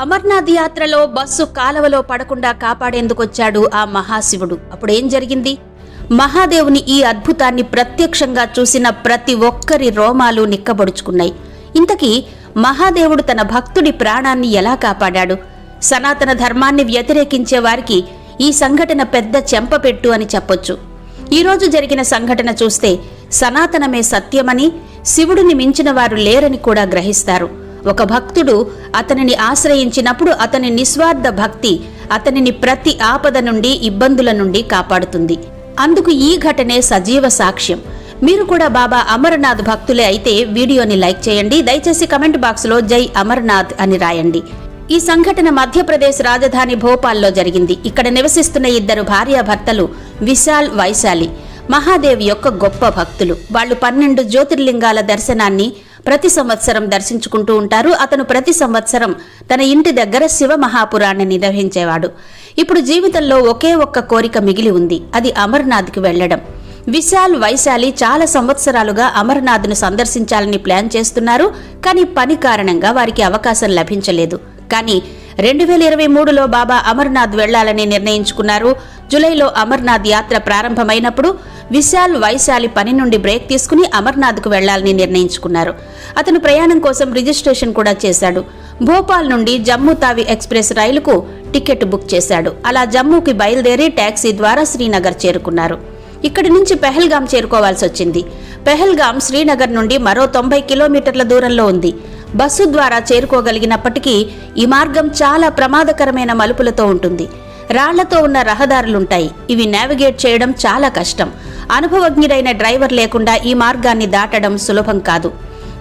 అమర్నాథ్ యాత్రలో బస్సు కాలవలో పడకుండా కాపాడేందుకొచ్చాడు ఆ మహాశివుడు. అప్పుడేం జరిగింది? మహాదేవుని ఈ అద్భుతాన్ని ప్రత్యక్షంగా చూసిన ప్రతి ఒక్కరి రోమాలు నిక్కబడుచుకున్నాయి. ఇంతకీ మహాదేవుడు తన భక్తుడి ప్రాణాన్ని ఎలా కాపాడాడు? సనాతన ధర్మాన్ని వ్యతిరేకించే వారికి ఈ సంఘటన పెద్ద చెంపపెట్టు అని చెప్పొచ్చు. ఈరోజు జరిగిన సంఘటన చూస్తే సనాతనమే సత్యమని శివుడిని మించిన వారు లేరని కూడా గ్రహిస్తారు. ఒక భక్తుడు అతనిని ఆశ్రయించినప్పుడు అతని నిస్వార్థ భక్తి అతనిని ప్రతి ఆపద నుండి ఇబ్బందుల నుండి కాపాడుతుంది. అందుకు ఈ ఘటనే సజీవ సాక్ష్యం. మీరు కూడా బాబా అమర్నాథ్ భక్తులే అయితే వీడియోని లైక్ చేయండి. దయచేసి కమెంట్ బాక్స్లో జై అమర్నాథ్ అని రాయండి. ఈ సంఘటన మధ్యప్రదేశ్ రాజధాని భోపాల్లో జరిగింది. ఇక్కడ నివసిస్తున్న ఇద్దరు భార్యాభర్తలు విశాల్ వైశాలి. మహాదేవ్ యొక్క గొప్ప భక్తులు. వాళ్ళు పన్నెండు జ్యోతిర్లింగాల దర్శనాన్ని ప్రతి సంవత్సరం దర్శించుకుంటూ ఉంటారు. అతను ప్రతి సంవత్సరం తన ఇంటి దగ్గర శివ మహాపురాన్ని నిర్వహించేవాడు. ఇప్పుడు జీవితంలో ఒకే ఒక్క కోరిక మిగిలి ఉంది. అది అమర్నాథ్కి వెళ్ళడం విశాల్ వైశాలి చాలా సంవత్సరాలుగా అమర్నాథ్ను సందర్శించాలని ప్లాన్ చేస్తున్నారు. కానీ పని కారణంగా వారికి అవకాశం లభించలేదు. కానీ రెండు వేల ఇరవై మూడులో బాబా అమర్నాథ్ వెళ్ళాలని నిర్ణయించుకున్నారు. జులైలో అమర్నాథ్ యాత్ర ప్రారంభమైనప్పుడు విశాల్ వైశాలి పని నుండి బ్రేక్ తీసుకుని అమర్నాథ్కు వెళ్ళాలని నిర్ణయించుకున్నారు. అతను ప్రయాణం కోసం రిజిస్ట్రేషన్ కూడా చేశాడు. భోపాల్ నుండి జమ్మూ తావి ఎక్స్ప్రెస్ రైలుకు టికెట్ బుక్ చేశాడు. అలా జమ్మూకి బయలుదేరి టాక్సీ ద్వారా శ్రీనగర్ చేరుకున్నారు. ఇక్కడి నుంచి పెహల్గాం చేరుకోవాల్సి వచ్చింది. పెహల్గాం శ్రీనగర్ నుండి మరో తొంభై కిలోమీటర్ల దూరంలో ఉంది. బస్సు ద్వారా చేరుకోగలిగినప్పటికీ ఈ మార్గం చాలా ప్రమాదకరమైన మలుపులతో ఉంటుంది. రాళ్ళతో ఉన్న రహదారులుంటాయి. ఇవి నావిగేట్ చేయడం చాలా కష్టం. అనుభవజ్ఞుడైన డ్రైవర్ లేకుండా ఈ మార్గాన్ని దాటడం సులభం కాదు.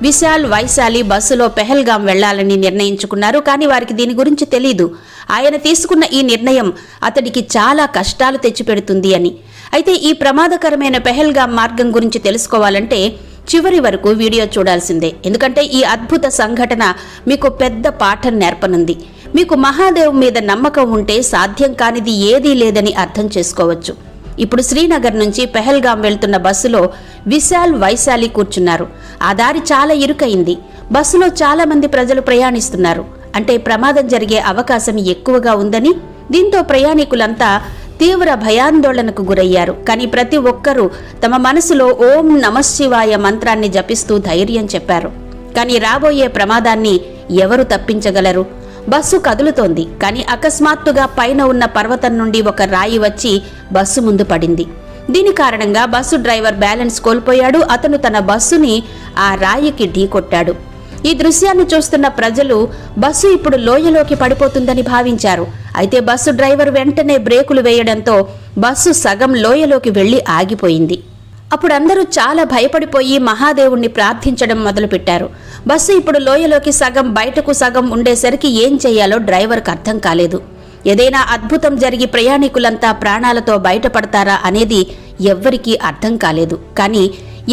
విశాల్ వైశాలి బస్సులో పెహల్గాం వెళ్ళాలని నిర్ణయించుకున్నారు. కానీ వారికి దీని గురించి తెలీదు. ఆయన తీసుకున్న ఈ నిర్ణయం అతడికి చాలా కష్టాలు తెచ్చిపెడుతుంది అని. అయితే ఈ ప్రమాదకరమైన పెహల్గాం మార్గం గురించి తెలుసుకోవాలంటే చివరి వరకు వీడియో చూడాల్సిందే. ఎందుకంటే ఈ అద్భుత సంఘటన మీకు పెద్ద పాఠం నేర్పనుంది. మీకు మహాదేవ్ మీద నమ్మకం ఉంటే సాధ్యం కానిది ఏదీ లేదని అర్థం చేసుకోవచ్చు. ఇప్పుడు శ్రీనగర్ నుంచి పెహల్గాం వెళ్తున్న బస్సులో విశాల్ వైశాలి కూర్చున్నారు. ఆ దారి చాలా ఇరుకైంది. బస్సులో చాలా మంది ప్రజలు ప్రయాణిస్తున్నారు. అంటే ప్రమాదం జరిగే అవకాశం ఎక్కువగా ఉందని దీంతో ప్రయాణికులంతా తీవ్ర భయాందోళనకు గురయ్యారు. కానీ ప్రతి ఒక్కరూ తమ మనసులో ఓం నమశివాయ మంత్రాన్ని జపిస్తూ ధైర్యం చెప్పారు. కానీ రాబోయే ప్రమాదాన్ని ఎవరు తప్పించగలరు? బస్సు కదులుతోంది. కానీ అకస్మాత్తుగా పైన ఉన్న పర్వతం నుండి ఒక రాయి వచ్చి బస్సు ముందు పడింది. దీని కారణంగా బస్సు డ్రైవర్ బ్యాలెన్స్ కోల్పోయాడు. అతను తన బస్సుని ఆ రాయికి ఢీకొట్టాడు ఈ దృశ్యాన్ని చూస్తున్న ప్రజలు బస్సు ఇప్పుడు లోయలోకి పడిపోతుందని భావించారు. అయితే బస్సు డ్రైవర్ వెంటనే బ్రేకులు వేయడంతో బస్సు సగం లోయలోకి వెళ్ళి ఆగిపోయింది. అప్పుడు అందరూ చాలా భయపడిపోయి మహాదేవుణ్ణి ప్రార్థించడం మొదలుపెట్టారు. బస్సు ఇప్పుడు లోయలోకి సగం బయటకు సగం ఉండేసరికి ఏం చేయాలో డ్రైవర్కు అర్థం కాలేదు. ఏదైనా అద్భుతం జరిగి ప్రయాణికులంతా ప్రాణాలతో బయటపడతారా అనేది ఎవ్వరికీ అర్థం కాలేదు. కానీ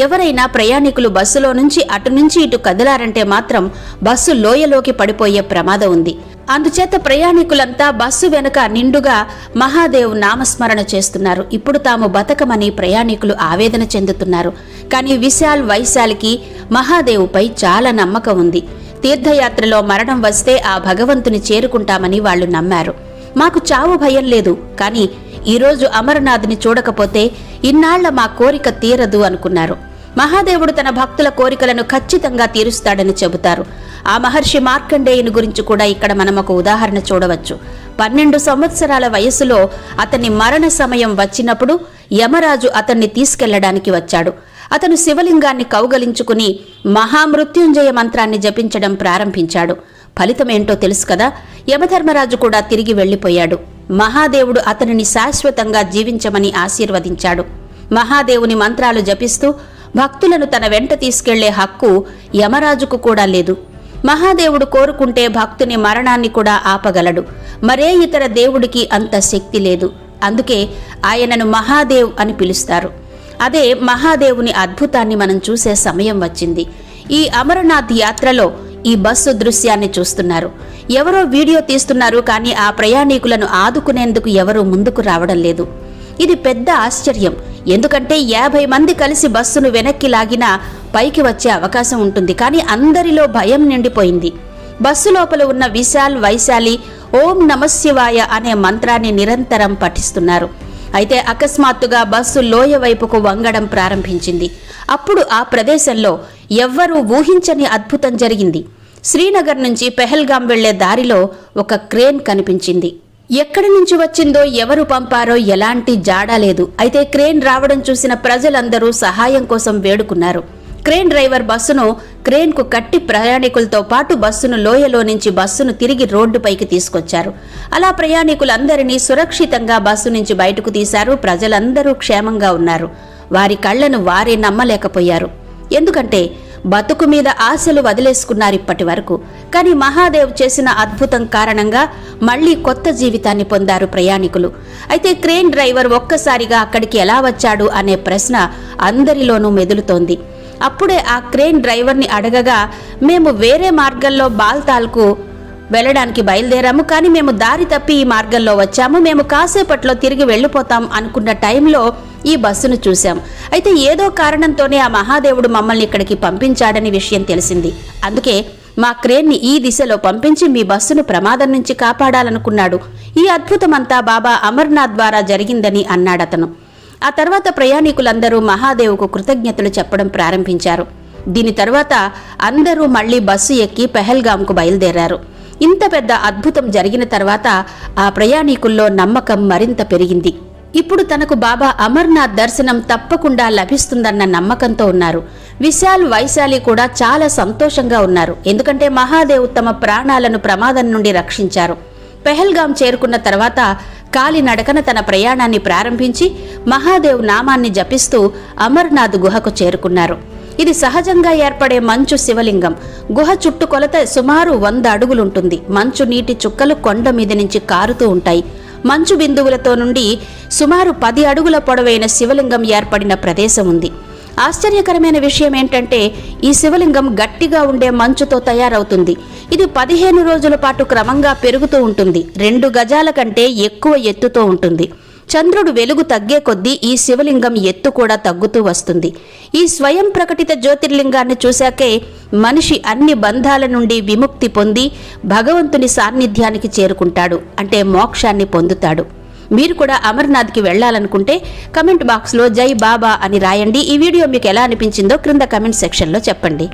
ఎవరైనా ప్రయాణికులు బస్సులో నుంచి అటు నుంచి ఇటు కదిలారంటే మాత్రం బస్సు లోయలోకి పడిపోయే ప్రమాదం ఉంది. అందుచేత ప్రయాణికులంతా బస్సు వెనుక నిండుగా మహాదేవ్ నామస్మరణ చేస్తున్నారు. ఇప్పుడు తాము బతకమని ప్రయాణికులు ఆవేదన చెందుతున్నారు. కానీ విశాల్ వైశాలికి మహాదేవుపై చాలా నమ్మకం ఉంది. తీర్థయాత్రలో మరణం వస్తే ఆ భగవంతుని చేరుకుంటామని వాళ్ళు నమ్మారు. మాకు చావు భయం లేదు. కానీ ఈరోజు అమరనాథ్ని చూడకపోతే ఇన్నాళ్ళ మా కోరిక తీరదు అనుకున్నారు. మహాదేవుడు తన భక్తుల కోరికలను ఖచ్చితంగా తీరుస్తాడని చెబుతారు. ఆ మహర్షి మార్కండేయుని గురించి కూడా ఇక్కడ మనం ఒక ఉదాహరణ చూడవచ్చు. పన్నెండు సంవత్సరాల వయసులో అతని మరణ సమయం వచ్చినప్పుడు యమరాజు అతన్ని తీసుకెళ్ళడానికి వచ్చాడు. అతను శివలింగాన్ని కౌగలించుకుని మహామృత్యుంజయ మంత్రాన్ని జపించడం ప్రారంభించాడు. ఫలితమేంటో తెలుసు కదా? యమధర్మరాజు కూడా తిరిగి వెళ్ళిపోయాడు మహాదేవుడు అతనిని శాశ్వతంగా జీవించమని ఆశీర్వదించాడు. మహాదేవుని మంత్రాలు జపిస్తూ భక్తులను తన వెంట తీసుకెళ్ళే హక్కు యమరాజుకు కూడా లేదు. మహాదేవుడు కోరుకుంటే భక్తుని మరణాన్ని కూడా ఆపగలడు. మరే ఇతర దేవుడికి అంత శక్తి లేదు. అందుకే ఆయనను మహాదేవ్ అని పిలుస్తారు. అదే మహాదేవుని అద్భుతాన్ని మనం చూసే సమయం వచ్చింది. ఈ అమరనాథ్ యాత్రలో ఈ బస్సు దృశ్యాన్ని చూస్తున్నారు. ఎవరో వీడియో తీస్తున్నారు కానీ ఆ ప్రయాణికులను ఆదుకునేందుకు ఎవరూ ముందుకు రావడం లేదు. ఇది పెద్ద ఆశ్చర్యం. ఎందుకంటే యాభై మంది కలిసి బస్సును వెనక్కి లాగినా పైకి వచ్చే అవకాశం ఉంటుంది. కానీ అందరిలో భయం నిండిపోయింది. బస్సు లోపల ఉన్న విశాల్ వైశాలి ఓం నమశివాయ అనే మంత్రాన్ని నిరంతరం పఠిస్తున్నారు. అయితే అకస్మాత్తుగా బస్సు లోయ వైపుకు వంగడం ప్రారంభించింది. అప్పుడు ఆ ప్రదేశంలో ఎవ్వరూ ఊహించని అద్భుతం జరిగింది. శ్రీనగర్ నుంచి పెహల్గాం వెళ్ళే దారిలో ఒక క్రేన్ కనిపించింది. ఎక్కడి నుంచి వచ్చిందో ఎవరు పంపారో ఎలాంటి జాడా లేదు. అయితే క్రేన్ రావడం చూసిన ప్రజలందరూ సహాయం కోసం వేడుకున్నారు. క్రేన్ డ్రైవర్ బస్సును క్రేన్కు కట్టి ప్రయాణికులతో పాటు బస్సును లోయలో నుంచి బస్సును తిరిగి రోడ్డుపైకి తీసుకొచ్చారు. అలా ప్రయాణికులందరినీ సురక్షితంగా బస్సు నుంచి బయటకు తీశారు. ప్రజలందరూ క్షేమంగా ఉన్నారు. వారి కళ్ళను వారే నమ్మలేకపోయారు. ఎందుకంటే బతుకు మీద ఆశలు వదిలేసుకున్నారు ఇప్పటి వరకు. కానీ మహాదేవ్ చేసిన అద్భుతం కారణంగా మళ్ళీ కొత్త జీవితాన్ని పొందారు ప్రయాణికులు. అయితే క్రేన్ డ్రైవర్ ఒక్కసారిగా అక్కడికి ఎలా వచ్చాడు అనే ప్రశ్న అందరిలోనూ మెదులుతోంది. అప్పుడే ఆ క్రేన్ డ్రైవర్ని అడగగా మేము వేరే మార్గంలో బాల్తాల్కు వెళ్ళడానికి బయలుదేరాము కానీ మేము దారి తప్పి ఈ మార్గంలో వచ్చాము. మేము కాసేపట్లో తిరిగి వెళ్ళిపోతాం అనుకున్న టైంలో ఈ బస్సును చూశాం. అయితే ఏదో కారణంతోనే ఆ మహాదేవుడు మమ్మల్ని ఇక్కడికి పంపించాడని విషయం తెలిసింది. అందుకే మా క్రేన్ని ఈ దిశలో పంపించి మీ బస్సును ప్రమాదం నుంచి కాపాడాలనుకున్నాడు. ఈ అద్భుతమంతా బాబా అమర్నాథ్ ద్వారా జరిగిందని అన్నాడతను. ఆ తర్వాత ప్రయాణికులందరూ మహాదేవుకు కృతజ్ఞతలు చెప్పడం ప్రారంభించారు. దీని తర్వాత అందరూ మళ్ళీ బస్సు ఎక్కి పెహల్గాంకు బయలుదేరారు. ఇంత పెద్ద అద్భుతం జరిగిన తర్వాత ఆ ప్రయాణికుల్లో నమ్మకం మరింత పెరిగింది. ఇప్పుడు తనకు బాబా అమర్నాథ్ దర్శనం తప్పకుండా లభిస్తుందన్న నమ్మకంతో ఉన్నారు. విశాల్ వైశాలి కూడా చాలా సంతోషంగా ఉన్నారు. ఎందుకంటే మహాదేవ్ తమ ప్రాణాలను ప్రమాదం నుండి రక్షించారు. పెహల్గాం చేరుకున్న తర్వాత కాలినడకన తన ప్రయాణాన్ని ప్రారంభించి మహాదేవ్ నామాన్ని జపిస్తూ అమర్నాథ్ గుహకు చేరుకున్నారు. ఇది సహజంగా ఏర్పడే మంచు శివలింగం. గుహ చుట్టుకొలత సుమారు వంద అడుగులుంటుంది. మంచు నీటి చుక్కలు కొండ మీద నుంచి కారుతూ ఉంటాయి. మంచు బిందువులతో నుండి సుమారు పది అడుగుల పొడవైన శివలింగం ఏర్పడిన ప్రదేశం ఉంది. ఆశ్చర్యకరమైన విషయం ఏంటంటే ఈ శివలింగం గట్టిగా ఉండే మంచుతో తయారవుతుంది. ఇది పదిహేను రోజుల పాటు క్రమంగా పెరుగుతూ ఉంటుంది. రెండు గజాల కంటే ఎక్కువ ఎత్తుతో ఉంటుంది. చంద్రుడు వెలుగు తగ్గే కొద్దీ ఈ శివలింగం ఎత్తు కూడా తగ్గుతూ వస్తుంది. ఈ స్వయం ప్రకటిత జ్యోతిర్లింగాన్ని చూశాకే మనిషి అన్ని బంధాల నుండి విముక్తి పొంది భగవంతుని సాన్నిధ్యానికి చేరుకుంటాడు. అంటే మోక్షాన్ని పొందుతాడు. మీరు కూడా అమర్నాథ్కి వెళ్ళాలనుకుంటే కమెంట్ బాక్స్లో జై బాబా అని రాయండి. ఈ వీడియో మీకు ఎలా అనిపించిందో క్రింద కమెంట్ సెక్షన్లో చెప్పండి.